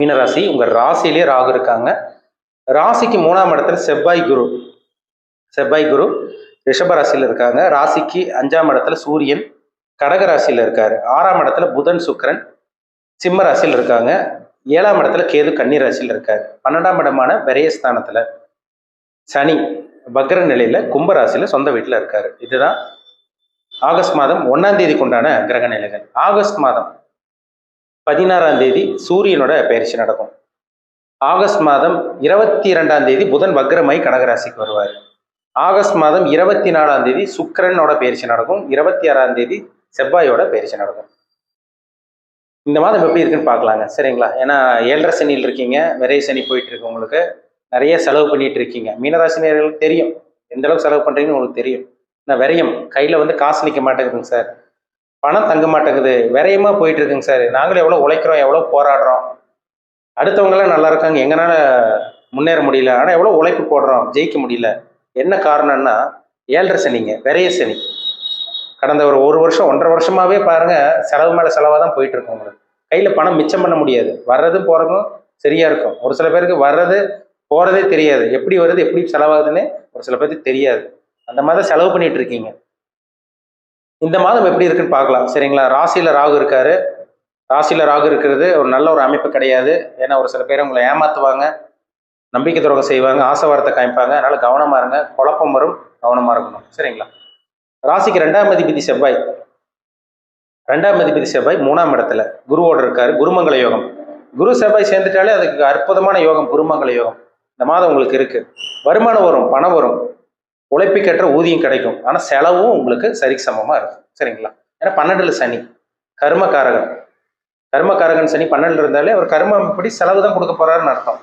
மீனராசி உங்கள் ராசியிலே ராகு இருக்காங்க. ராசிக்கு மூணாம் இடத்துல செவ்வாய் குரு. செவ்வாய் குரு ரிஷப ராசியில் இருக்காங்க. ராசிக்கு அஞ்சாம் இடத்துல சூரியன் கடக ராசியில் இருக்காரு. ஆறாம் இடத்துல புதன் சுக்கிரன் சிம்ம ராசியில் இருக்காங்க. ஏழாம் இடத்துல கேது கன்னி ராசியில் இருக்காரு. பன்னெண்டாம் இடமான விரயஸ்தானத்துல சனி வக்ர நிலையில கும்பராசியில் சொந்த வீட்டில் இருக்காரு. இதுதான் ஆகஸ்ட் மாதம் ஒன்னாம் தேதிக்கு உண்டான கிரக நிலைகள். ஆகஸ்ட் மாதம் பதினாறாம் தேதி சூரியனோட பயிற்சி நடக்கும். ஆகஸ்ட் மாதம் இருபத்தி இரண்டாம் தேதி புதன் வக்ரமாய் கடகராசிக்கு வருவார். ஆகஸ்ட் மாதம் இருபத்தி நாலாம் தேதி சுக்கிரனோட பயிற்சி நடக்கும். இருபத்தி ஆறாம் தேதி செவ்வாயோட பயிற்சி நடக்கும். இந்த மாதம் எப்படி இருக்குன்னு பார்க்கலாங்க. சரிங்களா? ஏன்னா ஏழரை சனியில் இருக்கீங்க விரைய சனி போயிட்டு இருக்கு உங்களுக்கு. நிறைய செலவு பண்ணிட்டு இருக்கீங்க. மீனராசினியர்களுக்கு தெரியும். எந்த அளவுக்கு செலவு பண்றீங்கன்னு உங்களுக்கு தெரியும். நான் விரயம். கையில வந்து காசு நிற்க மாட்டேங்குதுங்க சார். பணம் தங்க மாட்டேங்குது. விரயமா போயிட்டு இருக்குங்க சார். நாங்களும் எவ்வளோ உழைக்கிறோம் எவ்வளோ போராடுறோம். அடுத்தவங்களாம் நல்லா இருக்காங்க. எங்களால முன்னேற முடியல. ஆனால் எவ்வளோ உழைப்பு போடுறோம். ஜெயிக்க முடியல. என்ன காரணம்னா ஏழரை சனிங்க. விரைய சனி. கடந்த ஒரு ஒரு வருஷம் ஒன்றரை வருஷமாகவே பாருங்கள் செலவு மேலே செலவாக தான் போயிட்டு இருக்கு உங்களுக்கு. கையில் பணம் மிச்சம் பண்ண முடியாது. வர்றதும் போகிறதும் சரியாக இருக்கும். ஒரு சில பேருக்கு வர்றது போகிறதே தெரியாது. எப்படி வருது எப்படி செலவாகுதுன்னு ஒரு சில பேருக்கு தெரியாது. அந்த மாதிரி தான் செலவு பண்ணிகிட்டு இருக்கீங்க. இந்த மாதம் எப்படி இருக்குன்னு பார்க்கலாம். சரிங்களா? ராசியில ராகு இருக்காரு. ராசியில் ராகு இருக்கிறது ஒரு நல்ல ஒரு அமைப்பு கிடையாது. ஏன்னா ஒரு சில பேர் உங்களை ஏமாத்துவாங்க. நம்பிக்கை துரோகம் செய்வாங்க. ஆசைவாரத்தை காமிப்பாங்க. அதனால கவனமாக இருங்க. குழப்பம் வரும். கவனமாக இருக்கணும். சரிங்களா? ராசிக்கு ரெண்டாம் அதிபதி செவ்வாய். ரெண்டாம் அதிபதி செவ்வாய் மூணாம் இடத்துல. குருவோட இருக்காரு. குருமங்கல யோகம். குரு செவ்வாய் சேர்ந்துட்டாலே அதுக்கு அற்புதமான யோகம் குருமங்கல யோகம். இந்த மாதம் உங்களுக்கு இருக்கு. வருமானம் வரும். பணம் வரும். உழைப்புக்கேற்ற ஊதியம் கிடைக்கும். ஆனால் செலவும் உங்களுக்கு சரிக்கு சமமாக இருக்கும். சரிங்களா? ஏன்னா பன்னெண்டுல சனி. கர்மகாரகன் கர்மகாரகன் சனி பன்னெண்டு இருந்தாலே அவர் கர்மம் இப்படி செலவு தான் கொடுக்க போறாருன்னு அர்த்தம்.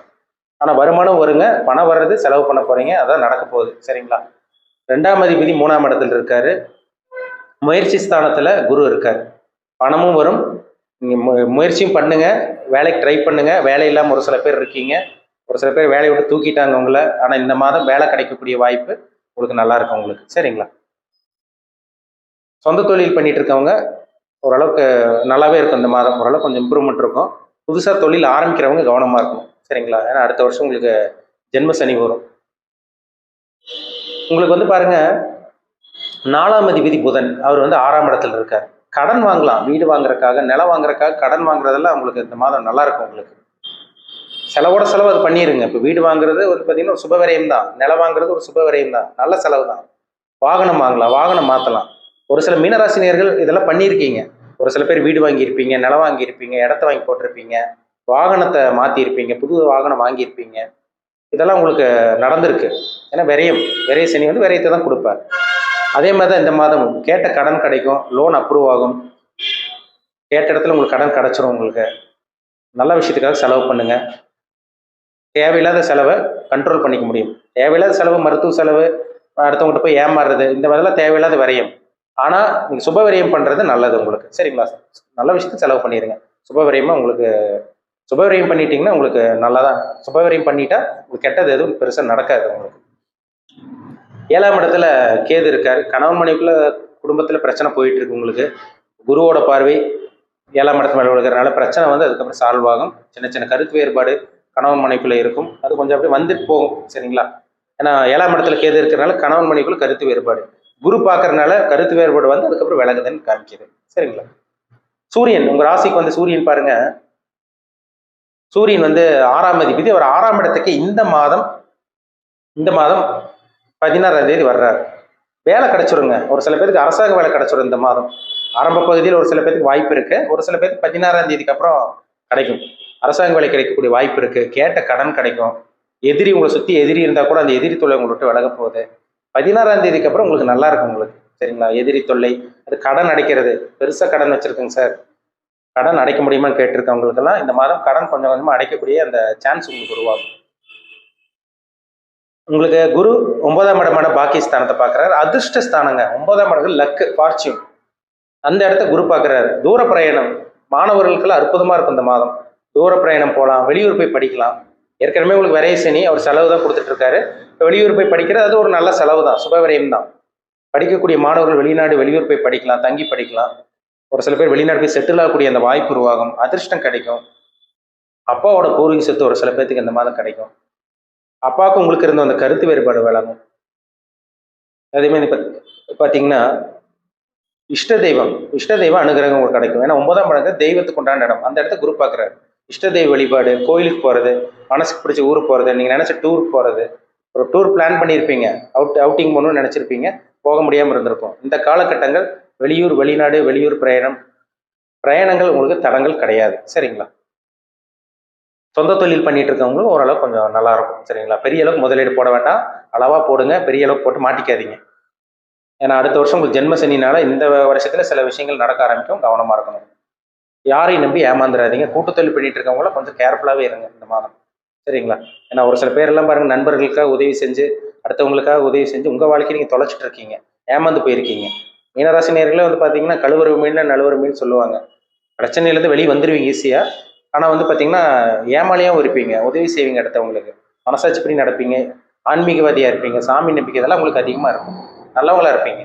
ஆனால் வருமானம் வருங்க பணம் வர்றது செலவு பண்ண போறீங்க அதான் நடக்க போகுது. சரிங்களா? ரெண்டாம் அதிபதி மூணாம் இடத்துல இருக்காரு. முயற்சி ஸ்தானத்தில் குரு இருக்கார். பணமும் வரும். நீங்கள் மு- முயற்சியும் பண்ணுங்க. வேலைக்கு ட்ரை பண்ணுங்க. வேலை இல்லாமல் ஒரு சில பேர் இருக்கீங்க. ஒரு சில பேர் வேலையை விட்டு தூக்கிட்டாங்க உங்களை. ஆனால் இந்த மாதம் வேலை கிடைக்கக்கூடிய வாய்ப்பு உங்களுக்கு நல்லா இருக்கும் உங்களுக்கு. சரிங்களா? சொந்த தொழில் பண்ணிட்டு இருக்கவங்க ஓரளவுக்கு நல்லாவே இருக்கும் இந்த மாதம். ஓரளவுக்கு கொஞ்சம் இம்ப்ரூவ்மெண்ட் இருக்கும். புதுசாக தொழில் ஆரம்பிக்கிறவங்க கவனமாக இருக்கணும். சரிங்களா? ஏன்னா அடுத்த வருஷம் உங்களுக்கு ஜென்ம சனி வரும். உங்களுக்கு வந்து பாருங்க நாலாம் அதிபதி புதன் அவர் வந்து ஆறாம் இடத்துல இருக்கார். கடன் வாங்கலாம். வீடு வாங்குறதுக்காக நிலம் வாங்குறதுக்காக கடன் வாங்குறதெல்லாம் உங்களுக்கு இந்த மாதம் நல்லா இருக்கும் உங்களுக்கு. செலவோட செலவு அது பண்ணிருங்க. இப்போ வீடு வாங்குறது ஒரு பார்த்தீங்கன்னா ஒரு சுப தான் நிலம் வாங்குறது ஒரு சுப தான் நல்ல செலவு தான் வாகனம் வாங்கலாம் வாகனம் மாற்றலாம் ஒரு சில மீனராசினியர்கள் இதெல்லாம் பண்ணியிருக்கீங்க. ஒரு சில பேர் வீடு வாங்கியிருப்பீங்க நிலம் வாங்கியிருப்பீங்க இடத்த வாங்கி போட்டிருப்பீங்க வாகனத்தை மாற்றியிருப்பீங்க புது வாகனம் வாங்கியிருப்பீங்க. இதெல்லாம் உங்களுக்கு நடந்திருக்கு. ஏன்னா விரயம் விரைய சனி வந்து விரயத்தை தான் கொடுப்பார். அதே மாதிரி தான் இந்த மாதம் கேட்ட கடன் கிடைக்கும் லோன் அப்ரூவ் ஆகும். கேட்ட இடத்துல உங்களுக்கு கடன் கிடச்சிரும் உங்களுக்கு. நல்ல விஷயத்துக்காக செலவு பண்ணுங்கள் தேவையில்லாத செலவை கண்ட்ரோல் பண்ணிக்க முடியும். தேவையில்லாத செலவு மருத்துவ செலவு அடுத்தவங்ககிட்ட போய் ஏமாறுறது இந்த மாதிரிலாம் தேவையில்லாத விரயம். ஆனால் நீங்கள் சுப விரயம் பண்ணுறது நல்லது உங்களுக்கு. சரிங்களா? நல்ல விஷயத்துக்கு செலவு பண்ணிடுங்க சுப விரயமாக உங்களுக்கு சுப விரயம் பண்ணிட்டீங்கன்னா உங்களுக்கு நல்லா தான் சுப விரயம் பண்ணிட்டா உங்களுக்கு கெட்டது எதுவும் பெருசாக நடக்காது உங்களுக்கு. ஏழாம் இடத்துல கேது இருக்கார். கணவன் மனைவிக்குள்ள குடும்பத்தில் பிரச்சனை போயிட்டு இருக்கு உங்களுக்கு. குருவோட பார்வை ஏழாம் இடத்துல மேலே விழுகிறனால பிரச்சனை வந்து அதுக்கப்புறம் சால்வ் ஆகும். சின்ன சின்ன கருத்து வேறுபாடு கணவன் மனைவிக்குள்ள இருக்கும். அது கொஞ்சம் அப்படியே வந்துட்டு போகும் சரிங்களா? ஏன்னா ஏழாம் இடத்துல கேது இருக்கிறனால கணவன் மனைவிக்குள்ள கருத்து வேறுபாடு. குரு பார்க்கறனால கருத்து வேறுபாடு வந்து அதுக்கப்புறம் விலகுதுன்னு காமிக்குது சரிங்களா? சூரியன் உங்க ராசிக்கு வந்து சூரியன் பாருங்க. சூரியன் வந்து ஆறாம் அதிபதி. அவர் ஆறாம் இடத்துக்கு இந்த மாதம் இந்த மாதம் பதினாறாம் தேதி வர்றாரு. வேலை கிடைச்சிருங்க. ஒரு சில பேருக்கு அரசாங்க வேலை கிடைச்சிரும் இந்த மாதம். ஆரம்ப பகுதியில் ஒரு சில பேருக்கு வாய்ப்பு இருக்கு. ஒரு சில பேருக்கு பதினாறாம் தேதிக்கு அப்புறம் கிடைக்கும். அரசாங்க வேலை கிடைக்கக்கூடிய வாய்ப்பு இருக்கு. கேட்ட கடன் கிடைக்கும். எதிரி உங்களை சுத்தி எதிரி இருந்தா கூட அந்த எதிரி தொல்லை உங்களை விட்டு விலக போகுது. பதினாறாம் தேதிக்கு அப்புறம் உங்களுக்கு நல்லா இருக்கும் உங்களுக்கு. சரிங்களா? எதிரி தொல்லை அது கடன் அடைக்கிறது. பெருசா கடன் வச்சிருக்கேங்க சார். கடன் அடைக்க முடியுமான்னு கேட்டிருக்கவங்களுக்கெல்லாம் இந்த மாதம் கடன் கொஞ்சம் கொஞ்சமா அடைக்கக்கூடிய அந்த சான்ஸ் உங்களுக்கு உருவாகும். உங்களுக்கு குரு ஒன்பதாம் இடமான பாக்கியஸ்தானத்தை பார்க்குறாரு. அதிர்ஷ்ட ஸ்தானங்க ஒன்பதாம் இடங்கள் லக்கு ஃபார்ச்சூன் அந்த இடத்த குரு பார்க்குறாரு. தூர பிரயாணம் மாணவர்களுக்கெல்லாம் அற்புதமா இருக்கும் இந்த மாதம். தூர பிரயாணம் போகலாம் வெளியூர் போய் படிக்கலாம். ஏற்கனவே உங்களுக்கு விரைய சனி அவர் செலவு தான் கொடுத்துட்ருக்காரு. இப்போ வெளியூர் போய் படிக்கிறது அது ஒரு நல்ல செலவு தான் சுப விரயம் தான். படிக்கக்கூடிய மாணவர்கள் வெளிநாடு வெளியூர் போய் படிக்கலாம் தங்கி படிக்கலாம். ஒரு சில பேர் வெளிநாடு போய் செட்டில் ஆகக்கூடிய அந்த வாய்ப்பு உருவாகும் அதிர்ஷ்டம் கிடைக்கும். அப்பாவோட பூர்வீக சொத்து ஒரு சில பேர்த்துக்கு இந்த மாதம் கிடைக்கும். அப்பாவுக்கு உங்களுக்கு இருந்த அந்த கருத்து வேறுபாடு விளங்கும் அதே மாதிரி இப்போ பார்த்தீங்கன்னா இஷ்ட தெய்வம் இஷ்ட தெய்வம் அனுகிரகம் உங்களுக்கு கிடைக்கும். ஏன்னா ஒன்பதாம் படங்க தெய்வத்துக்கு உண்டான இடம். அந்த இடத்த குரு பார்க்குறாரு. இஷ்டதெய்வ வழிபாடு கோயிலுக்கு போகிறது மனசுக்கு பிடிச்ச ஊருக்கு போகிறது நீங்கள் நினச்ச டூருக்கு போகிறது ஒரு டூர் பிளான் பண்ணியிருப்பீங்க. அவுட் அவுட்டிங் போகணும்னு நினச்சிருப்பீங்க. போக முடியாமல் இருந்திருக்கும். இந்த காலகட்டங்கள் வெளியூர் வெளிநாடு வெளியூர் பிரயாணம் பிரயாணங்கள் உங்களுக்கு தடங்கள் கிடையாது. சரிங்களா? சொந்த தொழில் பண்ணிட்டு இருக்கவங்களும் ஓரளவு கொஞ்சம் நல்லா இருக்கும் சரிங்களா? பெரிய அளவுக்கு முதலீடு போட வேண்டாம். அளவாக போடுங்க. பெரிய அளவுக்கு போட்டு மாட்டிக்காதீங்க. ஏன்னா அடுத்த வருஷம் உங்களுக்கு ஜென்மசனினால இந்த வருஷத்துல சில விஷயங்கள் நடக்க ஆரம்பிக்கும். கவனமாக இருக்கணும். யாரையும் நம்பி ஏமாந்துடாதீங்க கூட்டத்தொழில் பண்ணிட்டு இருக்கவங்கள கொஞ்சம் கேர்ஃபுல்லாகவே இருங்க இந்த மாதம். சரிங்களா? ஏன்னா ஒரு சில பேரெல்லாம் பாருங்கள் நண்பர்களுக்காக உதவி செஞ்சு அடுத்தவங்களுக்காக உதவி செஞ்சு உங்கள் வாழ்க்கையை நீங்கள் தொலைச்சிட்டு இருக்கீங்க. ஏமாந்து போயிருக்கீங்க. மீனராசி நேர்களே வந்து பார்த்தீங்கன்னா கழுவுற மீன் நழுவுற மீன் சொல்லுவாங்க. பிரச்சனையிலேருந்து வெளியே வந்துடுவீங்க ஈஸியாக ஆனால் வந்து பார்த்தீங்கன்னா ஏமாலையாகவும் இருப்பீங்க. உதவி செய்வீங்க அடுத்தவங்களுக்கு. மனசாட்சி பண்ணி நடப்பீங்க. ஆன்மீகவாதியாக இருப்பீங்க. சாமி நம்பிக்கை இதெல்லாம் உங்களுக்கு அதிகமாக இருக்கும். நல்லவங்களா இருப்பீங்க.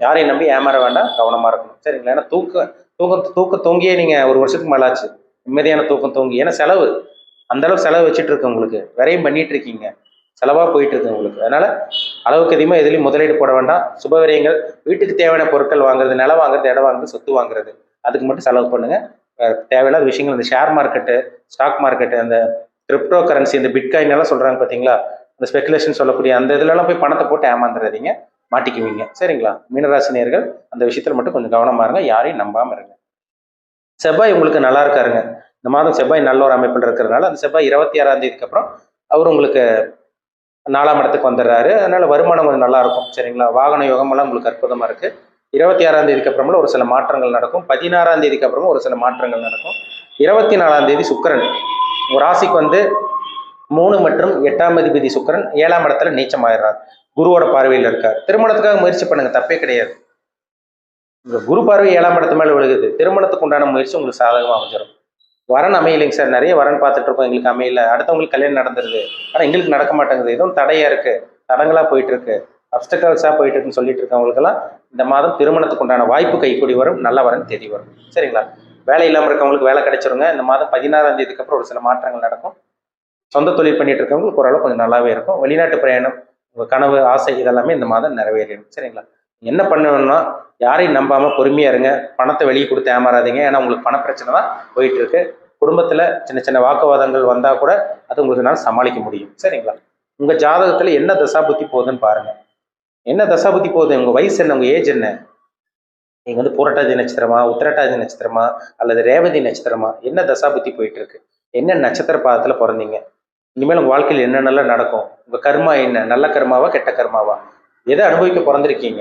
யாரையும் நம்பி ஏமாற வேண்டாம். கவனமாக இருக்கணும். சரிங்களா? ஏன்னா தூக்க தூக்கம் தூக்கம் தொங்கியே நீங்கள் ஒரு வருஷத்துக்கு மேலே ஆச்சு நிம்மதியான தூக்கம் தொங்கி. ஏன்னா செலவு. அந்தளவுக்கு செலவு வச்சுட்டு இருக்கு உங்களுக்கு. விரையும் பண்ணிட்டு இருக்கீங்க. செலவாக போயிட்டு இருக்கு உங்களுக்கு. அதனால அளவுக்கு அதிகமாக எதுலையும் முதலீடு போட வேண்டாம். சுப விரயங்கள். வீட்டுக்கு தேவையான பொருட்கள் வாங்குறது நிலம் வாங்குறது இடம் வாங்குறது சொத்து வாங்குறது. அதுக்கு மட்டும் செலவு பண்ணுங்க. தேவையில்லாத விஷயங்கள் இந்த ஷேர் மார்க்கெட்டு ஸ்டாக் மார்க்கெட்டு அந்த கிரிப்டோ கரன்சி இந்த பிட்காயின் எல்லாம் சொல்றாங்க பார்த்தீங்களா இந்த ஸ்பெகுலேஷன் சொல்லக்கூடிய அந்த இதுலலாம் போய் பணத்தை போட்டு ஏமாந்துடாதீங்க மாட்டிக்குவீங்க. சரிங்களா? மீனராசினியர்கள் அந்த விஷயத்தில் மட்டும் கொஞ்சம் கவனமா இருங்க. யாரையும் நம்பாமல் இருங்க. செவ்வாய் உங்களுக்கு நல்லா இருக்காருங்க. இந்த மாதம் செவ்வாய் நல்ல ஒரு அமைப்பில் இருக்கிறதுனால அந்த செவ்வாய் இருபத்தி ஆறாம் தேதிக்கு அப்புறம் அவர் உங்களுக்கு நாலாம் இடத்துக்கு வந்துடுறாரு. அதனால வருமானம் கொஞ்சம் நல்லா இருக்கும். சரிங்களா? வாகன யோகமெல்லாம் உங்களுக்கு அற்புதமாக இருக்கு. இருபத்தி ஆறாம் தேதிக்கு அப்புறமும் ஒரு சில மாற்றங்கள் நடக்கும். பதினாறாம் தேதிக்கு அப்புறமா ஒரு சில மாற்றங்கள் நடக்கும். இருபத்தி நாலாம் தேதி சுக்கிரன். ராசிக்கு வந்து மூணு மற்றும் எட்டாம் அதிபதி சுக்கிரன் ஏழாம் இடத்துல நீச்சம் ஆயிடுறார் குருவோட பார்வையில் இருக்கார். திருமணத்துக்காக முயற்சி பண்ணுங்க தப்பே கிடையாது. இந்த குரு பார்வை ஏழாம் இடத்து மேலே விழுகுது. திருமணத்துக்கு உண்டான முயற்சி உங்களுக்கு சாதகமா அமைஞ்சிடும் வரன் அமையலைங்க சார். நிறைய வரன் பார்த்துட்டு இருக்கோம். எங்களுக்கு அமையல. அடுத்தவங்களுக்கு கல்யாணம் நடந்துருது. ஆனா எங்களுக்கு நடக்க மாட்டேங்குது. எதுவும் தடையா இருக்கு. தடங்களா போயிட்டு இருக்கு. அப்டக்கல்ஸா போயிட்டு இருக்குன்னு சொல்லிட்டு இருக்கவங்களுக்கெல்லாம் இந்த மாதம் திருமணத்துக்கு உண்டான வாய்ப்பு கைக்கூடி வரும். நல்ல வரன் தேடி வரும். சரிங்களா? வேலை இல்லாமல் இருக்கவங்களுக்கு வேலை கிடைச்சிருங்க. இந்த மாதம் பதினாறாம் தேதிக்கு அப்புறம் ஒரு சில மாற்றங்கள் நடக்கும். சொந்த தொழில் பண்ணிட்டு இருக்கவங்களுக்கு ஓரளவு கொஞ்சம் நல்லாவே இருக்கும். வெளிநாட்டு பிரயாணம் உங்க கனவு ஆசை இதெல்லாமே இந்த மாதம் நிறைவேறிடும். சரிங்களா? என்ன பண்ணணும்னா யாரையும் நம்பாம பொறுமையா இருங்க. பணத்தை வெளியே கொடுத்து ஏமாறாதீங்க. ஏன்னா உங்களுக்கு பண பிரச்சனை தான் போயிட்டு இருக்கு குடும்பத்துல சின்ன சின்ன வாக்குவாதங்கள் வந்தா கூட அது உங்களுக்கு என்னால் சமாளிக்க முடியும். சரிங்களா? உங்க ஜாதகத்துல என்ன தசா புத்தி போகுதுன்னு பாருங்க. என்ன தசா புத்தி போகுது? உங்க வயசு என்ன? உங்க ஏஜ் என்ன? நீங்க வந்து புரட்டாதி நட்சத்திரமா உத்திரட்டாதி நட்சத்திரமா அல்லது ரேவதி நட்சத்திரமா? என்ன தசா புத்தி போயிட்டு இருக்கு என்ன நட்சத்திர பாதத்துல பிறந்தீங்க? இனிமேல் உங்கள் வாழ்க்கையில் என்னென்னலாம் நடக்கும்? உங்கள் கர்மா என்ன? நல்ல கர்மாவா கெட்ட கர்மாவா? எதை அனுபவிக்க பிறந்திருக்கீங்க?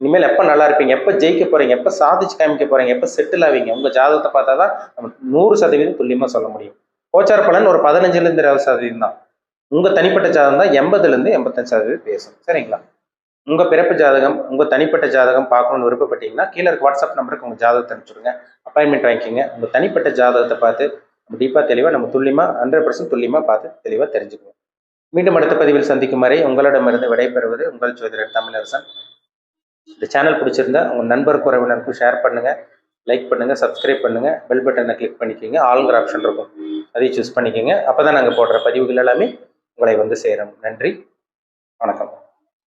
இனிமேல் எப்போ நல்லா இருப்பீங்க? எப்போ ஜெயிக்க போகிறீங்க எப்போ சாதிச்சு காமிக்க போகிறீங்க எப்போ செட்டில் ஆவீங்க? உங்கள் ஜாதகத்தை பார்த்தா தான் நம்ம நூறு சதவீதம் துல்லியமாக சொல்ல முடியும். கோச்சார பலன் ஒரு பதினஞ்சுலேருந்து இருபது சதவீதம் தான். உங்கள் தனிப்பட்ட ஜாதகம் தான் எண்பதுலேருந்து எண்பத்தஞ்சு சதவீதம் பேசும். சரிங்களா? உங்கள் பிறப்பு ஜாதகம் உங்கள் தனிப்பட்ட ஜாதகம் பார்க்கணும்னு விருப்பப்பட்டீங்கன்னா கீழே இருக்க வாட்ஸ்அப் நம்பருக்கு உங்கள் ஜாதகத்தை அனுப்பிச்சுடுங்க. அப்பாயின்மெண்ட் வாங்கிக்கோங்க. உங்கள் தனிப்பட்ட ஜாதகத்தை பார்த்து நம்ம தெளிவாக நம்ம துல்லியமாக ஹண்ட்ரட் பர்சன்ட் துல்லியமாக பார்த்து தெளிவாக தெரிஞ்சுக்குவோம். மீண்டும் அடுத்த பதிவில் சந்திக்கும் வரை உங்களிடமிருந்து விடைபெறுவது உங்கள் ஜோதிடர் தமிழரசன். இந்த சேனல் பிடிச்சிருந்தா உங்கள் நண்பருக்கு உறவினருக்கும் ஷேர் பண்ணுங்கள் லைக் பண்ணுங்கள் சப்ஸ்கிரைப் பண்ணுங்கள் பெல் பட்டனை கிளிக் பண்ணிக்கோங்க ஆளுங்கிற ஆப்ஷன் இருக்கும். அதையும் சூஸ் பண்ணிக்கோங்க. அப்போ தான் நாங்கள் போடுற பதிவுகள் எல்லாமே உங்களை வந்து சேரும். நன்றி வணக்கம்.